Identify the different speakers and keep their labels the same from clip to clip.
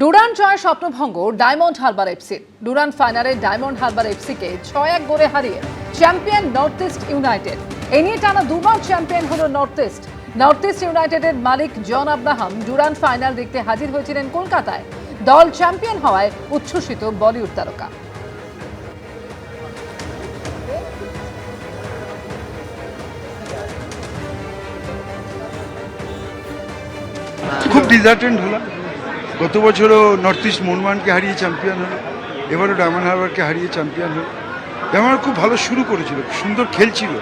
Speaker 1: Duran জয় স্বপ্নভঙ্গ diamond Harbour FC Durand ফাইনালে ডায়মন্ড হারবার এফসিকে ছয় এক গোলে হারিয়ে চ্যাম্পিয়ন নর্থ ইস্ট ইউনাইটেড। এ নিয়ে টানা দুবার চ্যাম্পিয়ন হলো নর্থ ইস্ট। নর্থ ইস্ট ইউনাইটেডের মালিক জন আব্রাহাম ডুরান ফাইনাল দেখতে হাজির হয়েছিলেন কলকাতায়। দল চ্যাম্পিয়ন হওয়ায় উচ্ছ্বসিত বলিউড তারকা।
Speaker 2: খুব ডিজার্টেন্ট হলো গত বছরও নর্থ ইস্ট মোহনবাগানকে হারিয়ে চ্যাম্পিয়ন হলো, এবারও ডায়মন্ড হারবারকে হারিয়ে চ্যাম্পিয়ন হলো। ডায়মন্ড খুব ভালো শুরু করেছিল সুন্দর খেলছিল।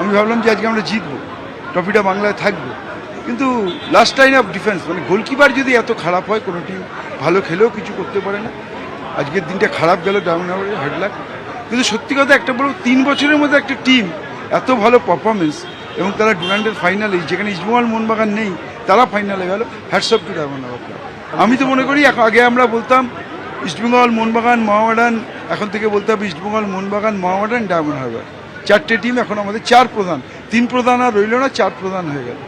Speaker 2: আমি ভাবলাম যে আজকে আমরা জিতবো ট্রফিটা বাংলায় থাকবে। কিন্তু লাস্ট লাইন অফ ডিফেন্স মানে গোলকিপার যদি এত খারাপ হয়, কোনো টিম ভালো খেলেও কিছু করতে পারে না। আজকের দিনটা খারাপ গেল ডায়মন্ড হারবারের হার্ড লাক কিন্তু সত্যি কথা একটা বড় তিন বছরের মধ্যে একটা টিম এত ভালো পারফরমেন্স এবং তারা ডুরান্ডের ফাইনালে যেখানে ইজমুয়াল মোহনবাগান নেই, তারা ফাইনালে গেল। হ্যাটসঅপ টু ডায়মন্ড হারবার আমি তো মনে করি এখন আগে আমরা বলতাম ইস্টবেঙ্গল মোহনবাগান মহামেডান এখন থেকে বলতে হবে ইস্টবেঙ্গল মোহনবাগান মহামেডান ডায়মন্ড হারবার চারটে টিম এখন আমাদের চার প্রধান। তিন প্রধান আর রইল না চার প্রধান হয়ে গেল।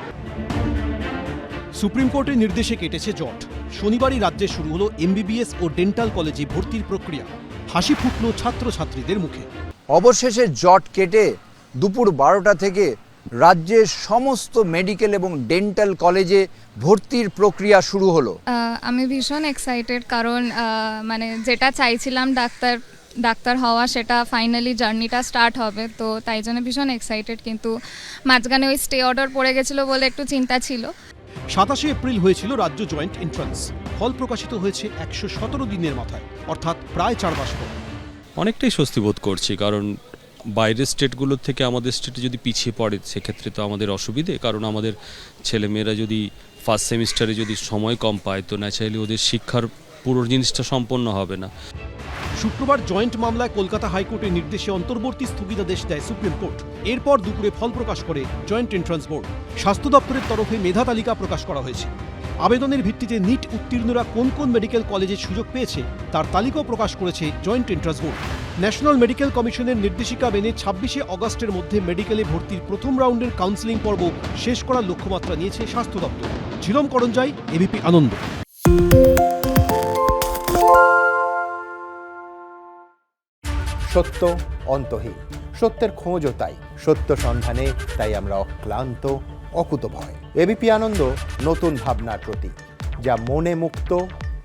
Speaker 3: সুপ্রিম কোর্টের নির্দেশে কেটেছে জট। শনিবারই রাজ্যে শুরু হলো এমবিবিএস ও ডেন্টাল কলেজে ভর্তির প্রক্রিয়া। হাসি ফুটল ছাত্রছাত্রীদের মুখে।
Speaker 4: অবশেষে জট কেটে দুপুর বারোটা থেকে রাজ্যের সমস্ত মেডিকেল এবং ডেন্টাল কলেজে ভর্তির প্রক্রিয়া শুরু হলো।
Speaker 5: আমি ভীষণ এক্সাইটেড কারণ মানে যেটা চাইছিলাম ডাক্তার ডাক্তার হওয়া সেটা ফাইনালি জার্নিটা স্টার্ট হবে তো তাই জন্য ভীষণ এক্সাইটেড কিন্তু মাঝখানে ওই স্টে অর্ডার পড়ে গেছিল বলে একটু চিন্তা ছিল।
Speaker 3: সাতাশে এপ্রিল হয়েছিল রাজ্য জয়েন্ট এন্ট্রান্স ফল প্রকাশিত হয়েছে একশো সতেরো দিনের মাথায় অর্থাৎ প্রায় চার মাস পর।
Speaker 6: অনেকটাই স্বস্তি বোধ করছি কারণ বাইরের স্টেটগুলোর থেকে আমাদের স্টেটে যদি পিছিয়ে পড়ে, সেক্ষেত্রে তো আমাদের অসুবিধে। কারণ আমাদের ছেলেমেয়েরা যদি ফার্স্ট সেমিস্টারে যদি সময় কম পায়, তো ন্যাচারালি ওদের শিক্ষার পুরো জিনিসটা সম্পন্ন হবে না।
Speaker 3: শুক্রবার জয়েন্ট মামলায় কলকাতা হাইকোর্টের নির্দেশে অন্তর্বর্তী স্থগিতাদেশ দেয় সুপ্রিম কোর্ট। এরপর দুপুরে ফল প্রকাশ করে জয়েন্ট এন্ট্রান্স বোর্ড। স্বাস্থ্য দপ্তরের তরফে মেধা তালিকা প্রকাশ করা হয়েছে। আবেদনের ভিত্তিতে নিট উত্তীর্ণরা কোন কোন মেডিকেল কলেজে সুযোগ পেয়েছে, তার তালিকাও প্রকাশ করেছে joint entrance board. National medical কমিশনের নির্দেশিকা মেনে ছাব্বিশে অগস্টের মধ্যে মেডিকেলে ভর্তির প্রথম রাউন্ডের কাউন্সিলিং পর্ব শেষ করার লক্ষ্যমাত্রা নিয়েছে স্বাস্থ্য দপ্তর। ঝিলম করঞ্জাই এবিপি আনন্দ।
Speaker 7: সত্য, অন্তহীন। সত্যের খোঁজও তাই। সত্য সন্ধানে তাই আমরা অক্লান্ত, অকুতভয়। এবিপি আনন্দ, নতুন ভাবনার প্রতীক, যা মনে মুক্ত